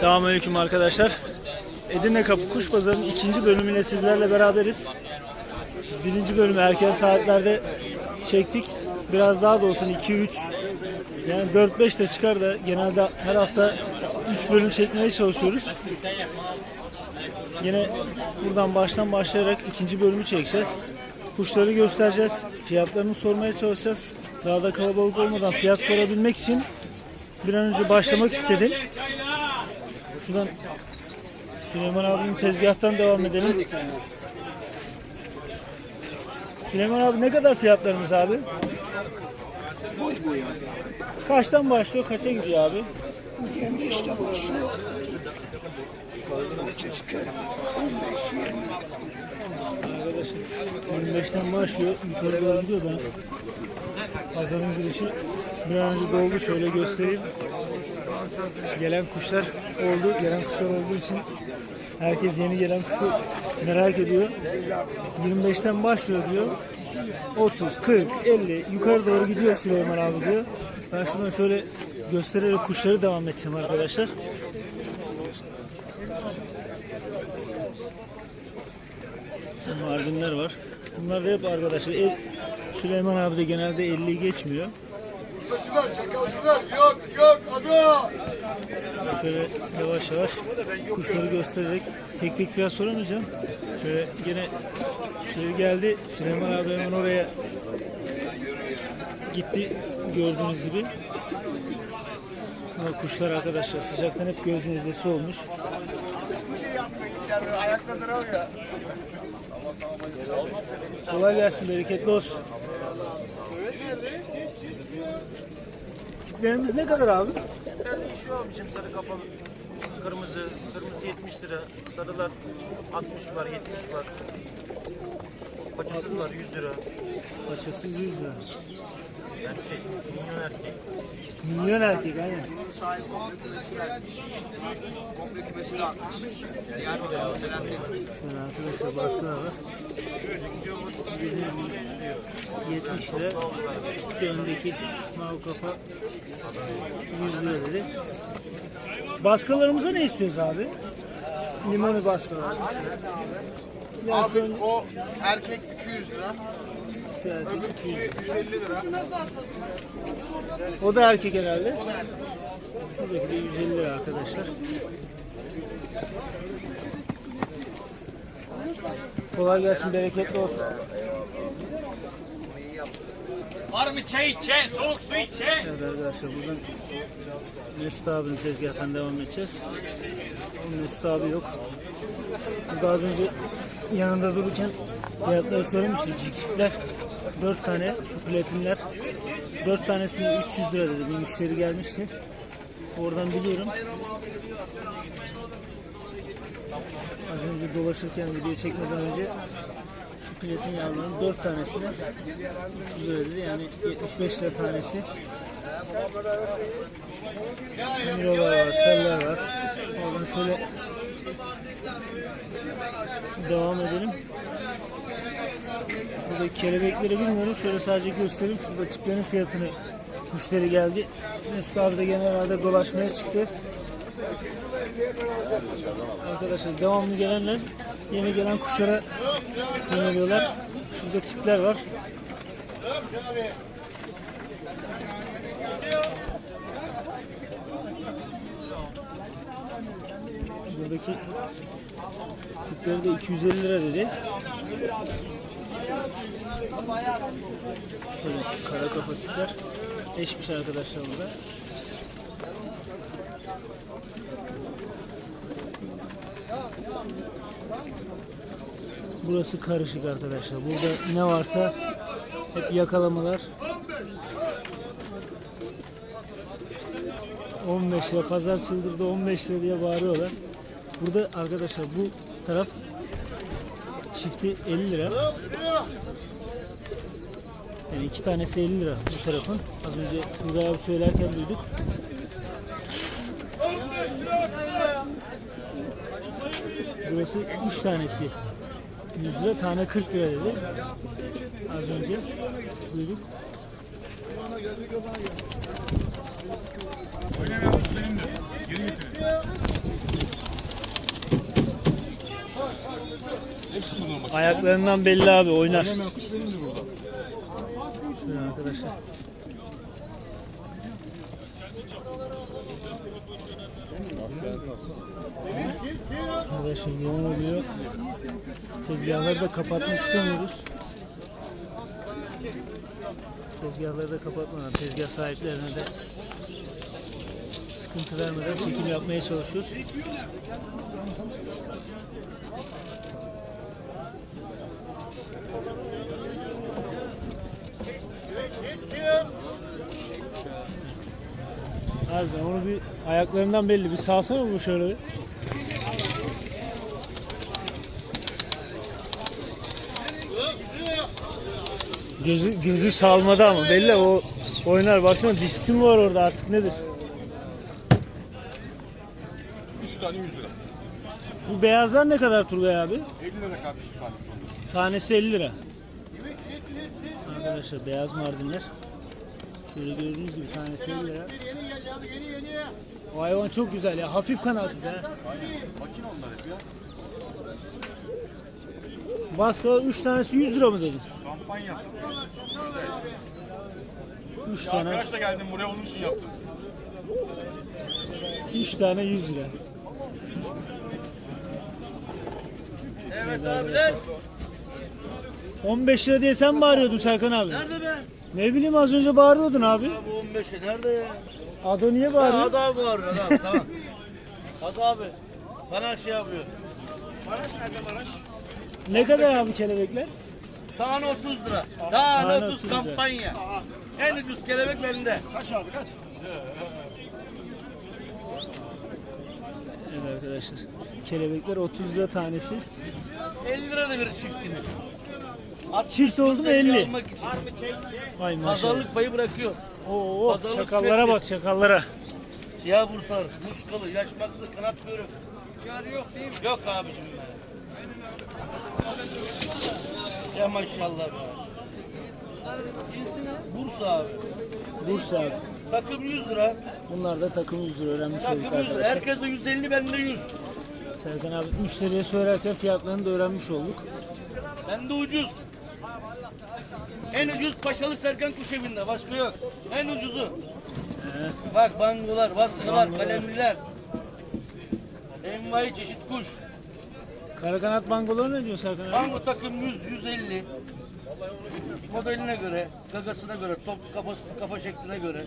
Selamünaleyküm arkadaşlar. Edirne Kapı Kuş Pazarı'nın ikinci bölümüyle sizlerle beraberiz. Birinci bölümü erken saatlerde çektik. Biraz daha da olsun 2-3 yani 4-5 de çıkar da genelde her hafta 3 bölüm çekmeye çalışıyoruz. Yine buradan baştan başlayarak ikinci bölümü çekeceğiz. Kuşları göstereceğiz. Fiyatlarını sormaya çalışacağız. Daha da kalabalık olmadan fiyat sorabilmek için bir an önce başlamak istedim. Şuradan Süleyman abinin tezgahtan devam edelim. Süleyman abi ne kadar fiyatlarımız abi? Boy boy abi. Kaçtan başlıyor, kaça gidiyor abi? 25'te başlıyor. 30 40 15 20. Arkadaşlar 25'ten başlıyor, yukarı doğru gidiyor ben. Pazarın girişi bir an önce doldu, şöyle göstereyim. Gelen kuşlar oldu, gelen kuşlar olduğu için herkes yeni gelen kuşu merak ediyor. 25'ten başlıyor diyor. 30, 40, 50 yukarı doğru gidiyor Süleyman abi diyor. Ben şuradan şöyle göstererek kuşları devam edeceğim arkadaşlar. Mardinler var. Bunlar da hep arkadaşlar. Süleyman abi de genelde 50'yi geçmiyor. Çakalcılar, çakalcılar, yok yok ada. Şöyle yavaş yavaş kuşları göstererek tek tek fiyat soramayacağım. Şöyle gene şöyle geldi. Süleyman abi hemen oraya gitti gördüğünüz gibi. Ama kuşlar arkadaşlar sıcaktan hep göz nezlesi olmuş. Kolay gelsin, bereketli olsun. Tiplerimiz ne kadar abi? Şu abicim sarı kapalı. Kırmızı, kırmızı 70 lira. Sarılar 60 var, 70 var. Paçasız var 100 lira. Paçası 100 lira. Erkek, minyon erkek. Milyon erkek aynen. Şöyle arkadaşlar baskılar var. Bildiğiniz gibi 70 lira. Şu öndeki mavi kafa 100 lira dedi. Baskalarımıza ne istiyoruz abi? Limonu baskalar. Yani Abi ön- o erkek 200 lira, şu erkek 200 lira. 150 lira. O da erkek herhalde. Buradaki de 150 lira arkadaşlar. Kolay gelsin, bereketli olsun. Var mı çay içe, soğuk su içe? Evet arkadaşlar buradan Mesut abinin tezgahından devam edeceğiz. Mesut abi yok. Burada az önce yanında dururken fiyatları söylemiştik. Cikikler 4 tane şu platinler 4 tanesini 300 lira dedi. Bir müşteri gelmişti. Oradan biliyorum. Az önce dolaşırken video çekmeden önce platin yavruların 4 tanesine 300 lira dedi. Yani 75 lira tanesi. Mirolar var, seller var. Oradan şöyle devam edelim. Burada kelebekleri bilmiyorum. Şöyle sadece göstereyim. Şurada tiplerin fiyatını müşteri geldi. Mesut abi de dolaşmaya çıktı. Arkadaşlar devamlı gelenler yeni gelen kuşlara yöneliyorlar. Şurada tipler var. Buradaki tipleri de 250 lira dedi. Şöyle kara kafa tipler. Eşmiş arkadaşlar burada. Burası karışık arkadaşlar. Burada ne varsa hep yakalamalar. 15 lira pazar çıldırdı 15 lira diye bağırıyorlar. Burada arkadaşlar bu taraf çifti 50 lira. Yani iki tanesi 50 lira bu tarafın. Az önce Turgay abi söylerken duyduk. Burası 3 tanesi 100 lira tane 40 lira dedi. Az önce duyduk. Ayaklarından belli abi oynar. Şöyle arkadaşlar. Arkadaşlar yoğun oluyor. Tezgahları da kapatmak istemiyoruz. Tezgahları da kapatmadan, tezgah sahiplerine de sıkıntı vermeden çekim yapmaya çalışıyoruz. Harbiden onu bir ayaklarından belli. Bir salsana bu şöyle Gözü, gözü salmadı ama belli o oynar. Baksana dişisi mi var orada artık nedir? 3 tane 100 lira. Bu beyazlar ne kadar Turgay abi? 50 lira kardeşim tanesi. Tanesi 50 lira. Arkadaşlar beyaz mardinler. Şöyle gördüğünüz gibi tanesi 50 lira. O hayvan çok güzel ya. Hafif kanatlı ha. Makine onlar hep ya. Baska 3 tanesi 100 lira mı dedin? Kampanya. 3 Ya tane arkadaşla geldim buraya onun için yaptım. 3 tane 100 lira. Evet abiler. 15 lira diye sen mi bağırıyordun Serkan abi? Nerede be? Ne bileyim az önce bağırıyordun abi. Bu 15'e nerede ya? Ado niye bağırıyor? Hadi abi var adam tamam. Hadi abi. Bana şey yapıyor. Ne kadar abi kelebekler? Tane 30 lira. Tane Tane 30 30 lira. kampanya. En ucuz kelebek bende. Evet arkadaşlar. Kelebekler 30 lira tanesi. 50 lira da bir çiftini. Çift oldu mu 50? Almak için. Vay maşallah. Pazarlık payı bırakıyor. Oo, Pazarlık çakallara sürekli. bak çakallara. Siyah bursar, muskalı, yaşmaklı, kanat kuyruk. yok değil mi? Yok abicim ben. Ya maşallah be. Bursa abi. Bursa abi. Takım 100 lira. Bunlar da takım 100 lira öğrenmiş olduk Takım 100 lira. arkadaşlar. Herkese 150 bende 100. Serkan abi müşteriye söylerken fiyatlarını da öğrenmiş olduk. Bende ucuz. En ucuz Paşalı Serkan Kuşevi'nde. Başka yok. En ucuzu. Bak bangolar, baskılar, kalemliler. Envai çeşit kuş. Karakanat bangoları ne diyor Serkan abi? Bango takım 100, 150. Modeline göre, gagasına göre, top kafası, kafa şekline göre.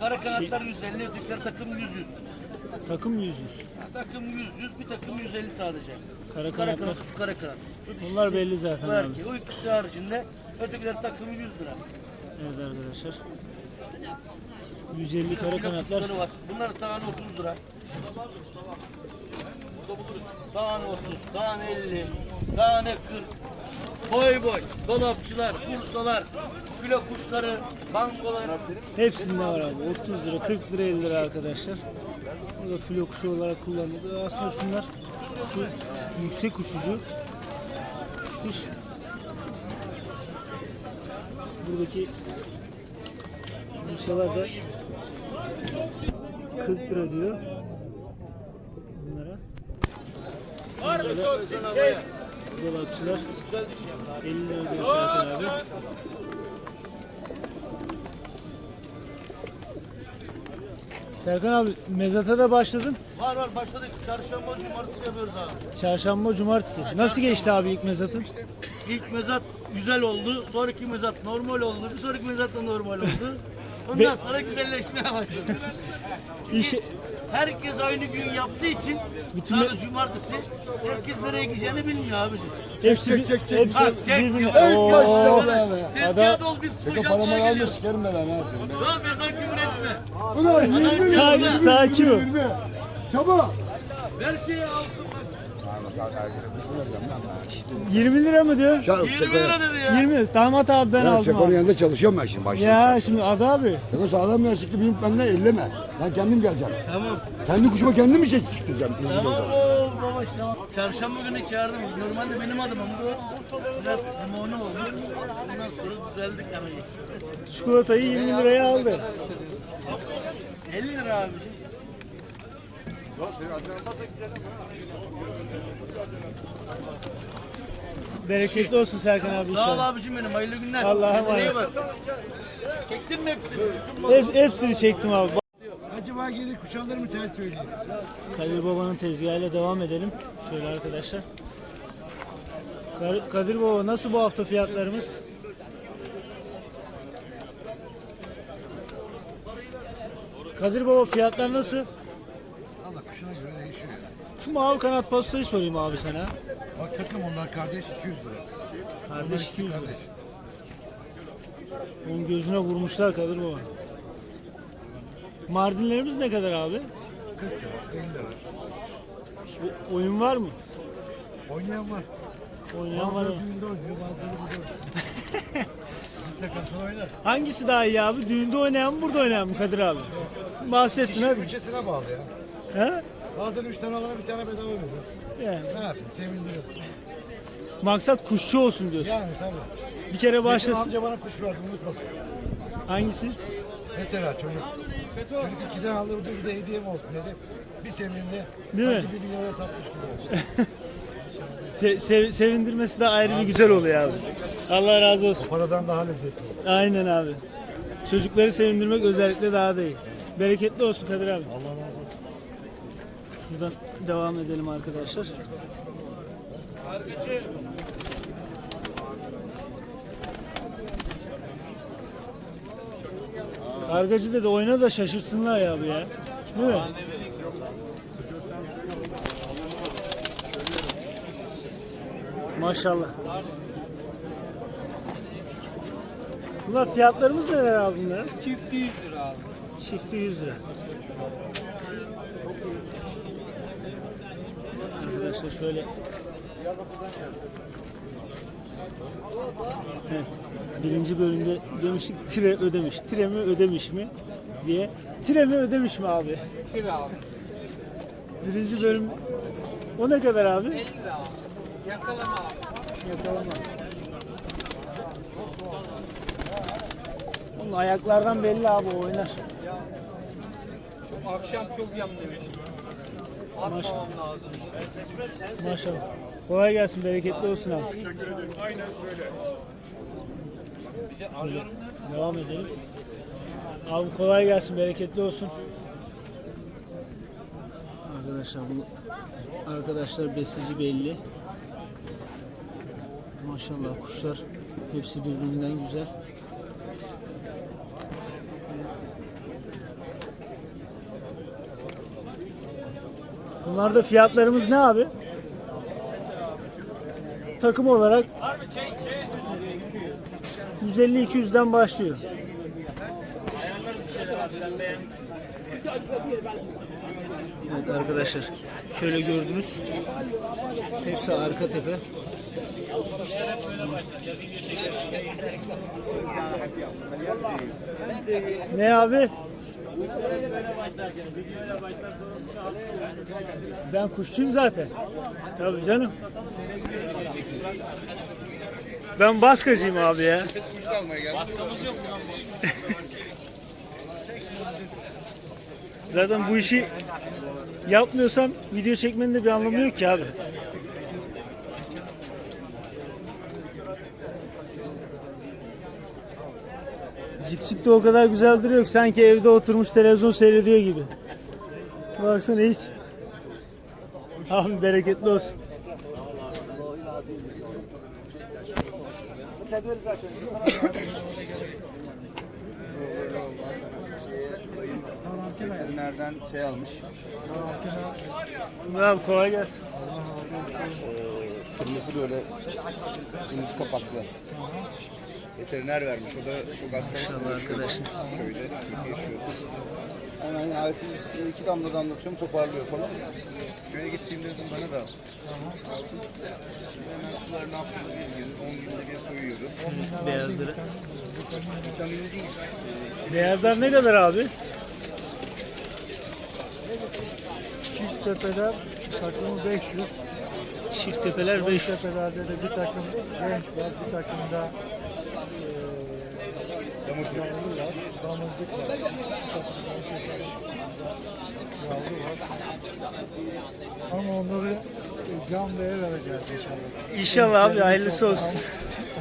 Kara kanatlar 150, ötekiler takım 100, 100. Takım 100 100. Takım 100, 100, bir takım 150 sadece. Kara Şu kara kanatlar. kanat, şu kara kanat. Şu dişisi, Bunlar belli zaten bu abi. erkeği. O ikisi haricinde ötekiler takım 100 lira. Evet arkadaşlar. 150 kara kanatlar. Kuşları var. Bunlar tane 30 lira. Tane 30, tane 50, tane 40. Boy boy, dolapçılar, bursalar, filo kuşları, bangolar. Hepsinde var abi. 30 lira, 40 lira, 50 lira arkadaşlar. Burada filo kuşu olarak kullanılıyor. Aslında şunlar şu yüksek uçucu. Kuş. Buradaki bursalar da 40 lira diyor. Var mı soğuk şey? Dolapçılar 50 lira Serkan abi. Serkan abi mezata da başladın. Var var başladık. Çarşamba cumartesi yapıyoruz abi. Çarşamba, cumartesi. Nasıl geçti abi ilk mezatın? İlk mezat güzel oldu. Sonraki mezat normal oldu. Bir sonraki mezat da normal oldu. Ondan sonra güzelleşmeye başladı. İş, Herkes aynı gün yaptığı için Bütün me- cumartesi herkes nereye gideceğini bilmiyor abi. hepsi, çek, çek, çek. hepsi Ha, çek. birbirine. Ey Oo, maşallah be. Tezgah dol biz Eko boşaltmaya paramı alma geliyoruz. sikerim ben lan ha seni. Lan mezar küfür etme. Ulan 20 Sakin, sakin ol. 20. Çabuk. Ver şeyi al. 20 lira mı diyor? 20 lira dedi ya. 20. Damat abi ben aldım Çeko'nun abi. yanında çalışıyorum ben şimdi başlayayım. Ya şimdi adı abi. Çeko sağlam ya çıktı benim benden elleme. Ben kendim geleceğim. Tamam. Kendi kuşuma kendim bir şey çıktıracağım. Tamam oğlum baba tamam. Çarşamba günü çağırdım. Normalde benim adım ama bu biraz limonu oldu. Ondan sonra düzeldik yani. Çikolatayı 20 liraya aldı. 50 lira abi. Bereketli olsun Serkan abi Sağ ol abicim benim. Hayırlı günler. Allah'a Kendine iyi emanet. bak. Çektin mi hepsini? Hep, hepsini çektim abi. Acaba geri kuşanlar mı çay söyleyeyim? Kadir Baba'nın tezgahıyla devam edelim. Şöyle arkadaşlar. Kar- Kadir Baba nasıl bu hafta fiyatlarımız? Kadir Baba fiyatlar nasıl? Allah kuşuna göre değişiyor ya. Şu mavi kanat pastayı sorayım abi sana. Bak takım onlar kardeş 200 lira. Kardeş 200 lira. Onun gözüne vurmuşlar Kadir Baba. Mardinlerimiz ne kadar abi? 40 lira, 50 lira. O- oyun var mı? Oynayan var. Oynayan var. Bazıları düğünde oynuyor, bazıları burada oynuyor. Hangisi daha iyi abi? Düğünde oynayan mı burada oynayan mı Kadir abi? Bahsettin hadi. Bütçesine bağlı ya. He? Bazen 3 tane alana bir tane bedava veriyor. Yani. Ne yapayım sevindiriyor. Maksat kuşçu olsun diyorsun. Yani tabii. Bir kere Başlasın. başlasın. amca bana kuş verdi unutmasın. Hangisi? Mesela çocuk. Çocuk iki tane aldı bir de hediyem olsun dedi. Bir sevindi. Değil mi? sanki Bir milyona satmış gibi oldu. Se- sev- sevindirmesi de ayrı bir güzel oluyor abi. Allah razı olsun. Paradan daha lezzetli. Aynen abi. Çocukları sevindirmek özellikle daha da iyi. Bereketli olsun Kadir abi. Allah. Şuradan devam edelim arkadaşlar. Kargacı dedi oyna da şaşırsınlar ya abi ya. Değil mi? Maşallah. Bunlar fiyatlarımız neler abi bunların? Çifti 100 lira abi. Çifti 100 lira. Arkadaşlar şöyle. Evet. Birinci bölümde demiştik tire ödemiş. Tire mi ödemiş mi diye. Tire mi ödemiş mi abi? Kira abi. Birinci bölüm. O ne kadar abi? 50 lira abi. Yakalama abi. Yakalama. Onun ayaklardan belli abi oynar. Akşam çok yanmış. Atmamam lazım. Maşallah. Kolay gelsin, bereketli olsun abi. Şöyle devam edelim. Abi kolay gelsin, bereketli olsun. Arkadaşlar bu arkadaşlar besici belli. Maşallah kuşlar hepsi birbirinden güzel. Bunlarda fiyatlarımız ne abi? Takım olarak 150-200'den başlıyor. Evet arkadaşlar şöyle gördünüz. Hepsi arka tepe. Ne abi? Ben kuşçuyum zaten. Tabii canım. Ben baskacıyım abi ya. Zaten bu işi yapmıyorsan video çekmenin de bir anlamı yok ki abi. Cikcik de o kadar güzel duruyor ki sanki evde oturmuş televizyon seyrediyor gibi. Baksana hiç. Abi bereketli olsun. Nereden şey almış? Abi kolay gelsin. Kırmızı böyle kırmızı kapaklı. Veteriner vermiş. O da çok hastalık yaşıyor. Köyde sıkıntı yaşıyordu. Hemen halsiz iki damla damlatıyorum toparlıyor falan. Köye gittiğimde dedim bana da aldım. Hemen sularını haftada bir gün, on günde bir koyuyorum. Beyazları. Vitaminli değil. Beyazlar ne kadar abi? Çift tepeler takımı 500. Çift tepeler 500. Tepelerde de bir takım genç var, bir takım da Yavru var, damızlık var. Yavru var. Ama onları cam değer vereceğiz inşallah. İnşallah abi hayırlısı olsun.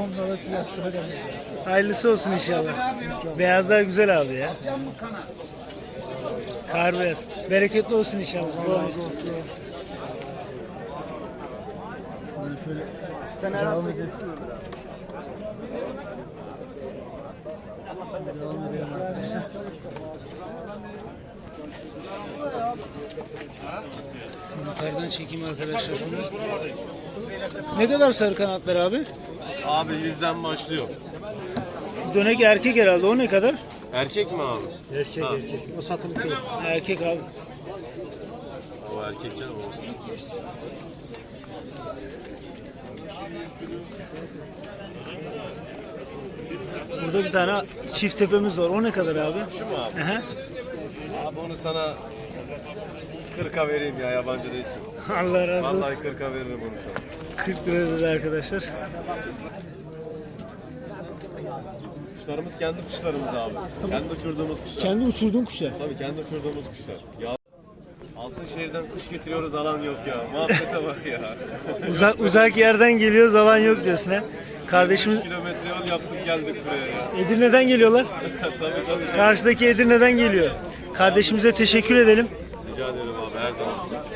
Onlara fiyatları da Hayırlısı olsun inşallah. Beyazlar güzel abi ya. Kar beyaz. Bereketli olsun inşallah. şöyle devam edelim. Devam edelim arkadaşlar. Şunu yukarıdan çekeyim arkadaşlar şunu. Ne kadar sarı kanatlar abi? Abi yüzden başlıyor. Şu dönek erkek herhalde. O ne kadar? Erkek mi abi? Erkek erkek. O satılık değil. Erkek abi. O erkek canım o. Burada bir tane çift tepemiz var. O ne kadar abi? Şu mu abi? Aha. Abi onu sana 40'a vereyim ya yabancı değilsin. Allah razı olsun. Vallahi 40'a veririm onu sana. 40 lira dedi arkadaşlar. Kuşlarımız kendi kuşlarımız abi. Kendi uçurduğumuz kuşlar. Kendi uçurduğun kuşlar. Tabii kendi uçurduğumuz kuşlar. Ya Altınşehir'den kuş getiriyoruz alan yok ya. Muhabbete bak ya. Uzak uzak yerden geliyoruz alan yok diyorsun ha. Kardeşimiz 3 kilometre yol yaptık geldik buraya ya. Edirne'den geliyorlar. tabii tabii. Karşıdaki Edirne'den geliyor. Kardeşimize teşekkür edelim. Rica ederim abi her zaman.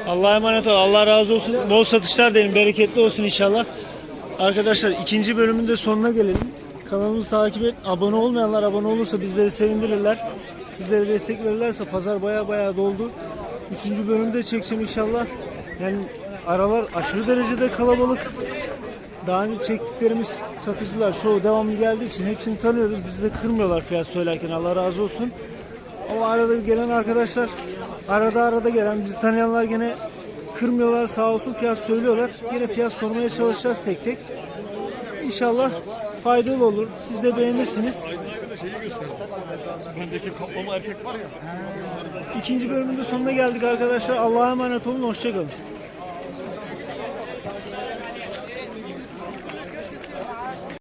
Allah'a emanet ol. Allah razı olsun. Bol satışlar dilerim. Bereketli olsun inşallah. Arkadaşlar ikinci bölümün de sonuna gelelim. Kanalımızı takip et. Abone olmayanlar abone olursa bizleri sevindirirler. Bizlere destek verirlerse pazar baya baya doldu. Üçüncü bölümde çekeceğim inşallah. Yani aralar aşırı derecede kalabalık. Daha önce çektiklerimiz satıcılar çoğu devamlı geldiği için hepsini tanıyoruz. Bizi de kırmıyorlar fiyat söylerken Allah razı olsun. Ama arada gelen arkadaşlar arada arada gelen bizi tanıyanlar gene kırmıyorlar sağ olsun fiyat söylüyorlar. Yine fiyat sormaya çalışacağız tek tek. İnşallah faydalı olur. Siz de beğenirsiniz. İkinci bölümün de sonuna geldik arkadaşlar. Allah'a emanet olun. Hoşçakalın.